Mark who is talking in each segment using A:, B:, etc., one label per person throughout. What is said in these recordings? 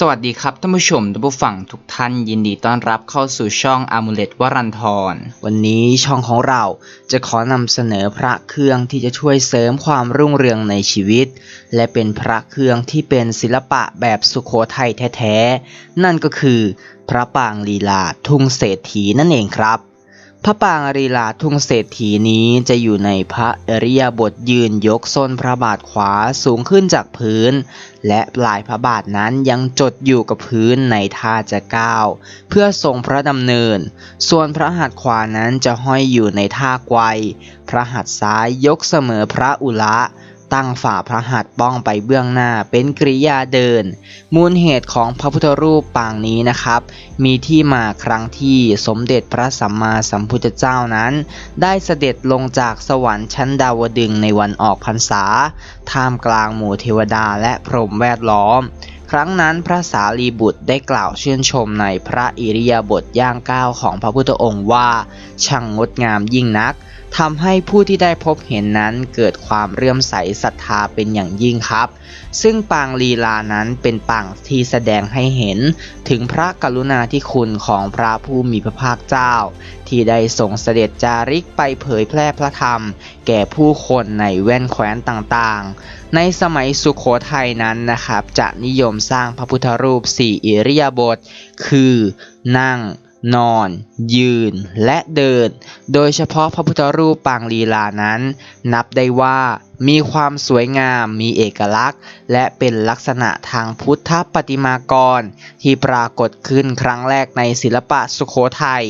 A: สวัสดีครับท่านผู้ชมท่านผู้ฟังทุกท่านยินดีต้อนรับเข้าสู่ช่องอามูเลตวรันทร วันนี้ช่องของเราจะขอนำเสนอพระเครื่องที่จะช่วยเสริมความรุ่งเรืองในชีวิต และเป็นพระเครื่องที่เป็นศิลปะแบบสุโขทัยแท้ๆ นั่นก็คือ พระปางลีลาทุ่งเศรษฐีนั่นเองครับ พระปางอรีลาทุ่งเศรษฐีนี้จะอยู่ในพระอริยบทยืนยกส้นพระบาทขวาสูงขึ้นจากพื้น และปลายพระบาทนั้นยังจดอยู่กับพื้นในท่าจะก้าวเพื่อทรงพระดำเนิน ส่วนพระหัตถ์ขวานั้นจะห้อยอยู่ในท่าไกวพระหัตถ์ซ้ายยกเสมอพระอุละ ตั้งฝ่าพระหัตถ์ป้องไปเบื้องหน้าเป็นกริยาเดิน มูลเหตุของพระพุทธรูปปางนี้นะครับ มีที่มาครั้งที่สมเด็จพระสัมมาสัมพุทธเจ้านั้น ได้เสด็จลงจากสวรรค์ชั้นดาวดึงในวันออกพรรษา ท่ามกลางหมู่เทวดาและพรหมแวดล้อม ครั้งนั้นพระสารีบุตรได้กล่าวชื่นชมในพระอิริยาบถย่างก้าวของพระพุทธองค์ว่า ช่างงดงามยิ่งนักทำให้ผู้ที่ได้พบเห็นนั้นเกิดความเรื่อมใสศรัทธาเป็นอย่างยิ่งครับ ซึ่งปางลีลานั้นเป็นปางที่แสดงให้เห็น ถึงพระกรุณาธิคุณของพระผู้มีพระภาคเจ้าที่ได้ส่งเสด็จจาริกไปเผยแพร่พระธรรม แก่ผู้คนในแว่นแคว้นต่างๆ ในสมัยสุขโขทัยนั้นนะครับ จะนิยมสร้างพระพุทธรูปสี่อิริยาบถคือนั่งนอน ยืนและเดิน โดยเฉพาะพระพุทธรูปปางลีลานั้น นับได้ว่า มีความสวยงาม มีเอกลักษณ์ และเป็นลักษณะทางพุทธปฏิมากร ที่ปรากฏขึ้นครั้งแรกในศิลปะสุโขทัย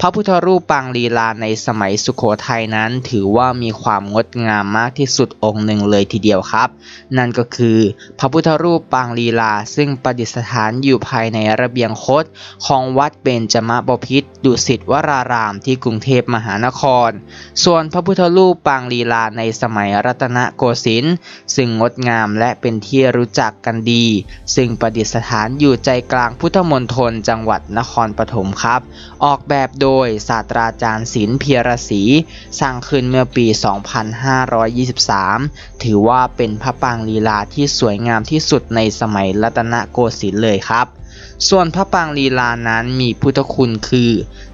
A: พระพุทธรูปปางลีลาในสมัยสุโขทัยนั้น ถือว่ามีความงดงามมากที่สุดองค์หนึ่งเลยทีเดียวครับ นั่นก็คือ พระพุทธรูปปางลีลา ซึ่งประดิษฐานอยู่ภายในระเบียงคดของวัดเบญจมบพิตรดุสิตวรารามที่กรุงเทพมหานคร ส่วนพระพุทธรูปปางลีลาในสมัยรัตนโกสินทร์ซึ่งงดงามและเป็นที่รู้จักกันดี ซึ่งประดิษฐานอยู่ใจกลางพุทธมณฑลจังหวัดนครปฐมครับ ออกแบบโดยศาสตราจารย์ศิลป์เพียรศรีสร้างขึ้นเมื่อปี 2523 ถือว่าเป็นพระปางลีลาที่สวยงามที่สุดในสมัยรัตนโกสินทร์เลยครับส่วนพระปางลีลานั้นมีพุทธคุณคือ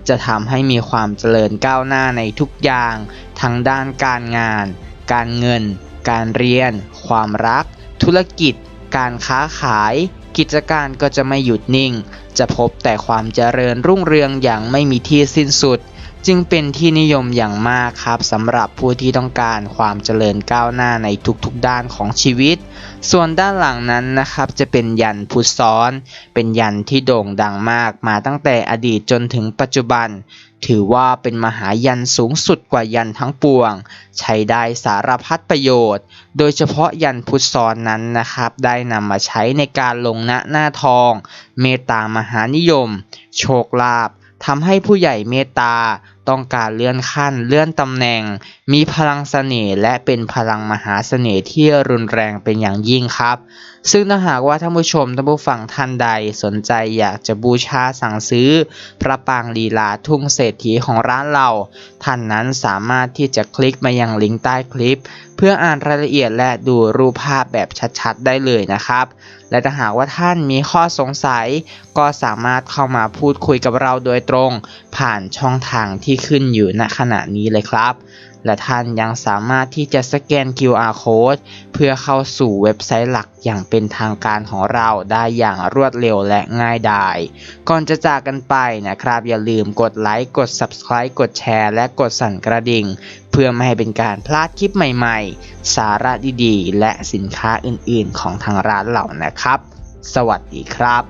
A: จะทำให้มีความเจริญก้าวหน้าในทุกอย่าง ทั้งด้านการงาน การเงิน การเรียน ความรัก ธุรกิจ การค้าขาย กิจการก็จะไม่หยุดนิ่ง จะพบแต่ความเจริญรุ่งเรืองอย่างไม่มีที่สิ้นสุด จึงเป็นที่นิยมอย่างมากครับสำหรับผู้ที่ต้องการความเจริญก้าวหน้าในทุกๆด้านของชีวิต ส่วนด้านหลังนั้นนะครับจะเป็นยันพุทธซ้อน เป็นยันที่โด่งดังมากมาตั้งแต่อดีตจนถึงปัจจุบัน ถือว่าเป็นมหายันสูงสุดกว่ายันทั้งปวง ใช้ได้สารพัดประโยชน์ โดยเฉพาะยันพุทธซ้อนนั้นนะครับ ได้นำมาใช้ในการลงณหน้าทอง เมตตามหานิยม โชคลาภทำให้ผู้ใหญ่เมตตา ต้องการเลื่อนขั้น เลื่อนตำแหน่ง มีพลังเสน่ห์และเป็นพลังมหาเสน่ห์ที่รุนแรงเป็นอย่างยิ่งครับ ซึ่งถ้าหากว่าท่านผู้ชมท่านผู้ฟังท่านใดสนใจอยากจะบูชาสั่งซื้อ พระปางลีลาทุ่งเศรษฐีของร้านเรา ท่านนั้นสามารถที่จะคลิกมายังลิงก์ใต้คลิป เพื่ออ่านรายละเอียดและดูรูปภาพแบบชัดๆ ได้เลยนะครับและถ้าหากว่าท่านมีข้อสงสัย ก็สามารถเข้ามาพูดคุยกับเราโดยตรง ผ่านช่องทางที่ขึ้นอยู่ณขณะนี้เลยครับ และท่านยังสามารถที่จะสแกน QR code เพื่อเข้าสู่เว็บไซต์หลักอย่างเป็นทางการของเราได้อย่างรวดเร็วและง่ายดายก่อนจะจากกันไปนะครับ อย่าลืมกดไลค์กด Subscribe กดแชร์ และกดสั่นกระดิ่ง เพื่อไม่ให้เป็นการพลาดคลิปใหม่ๆ สาระดีๆ และสินค้าอื่นๆ ของทางร้านเรานะครับ สวัสดีครับ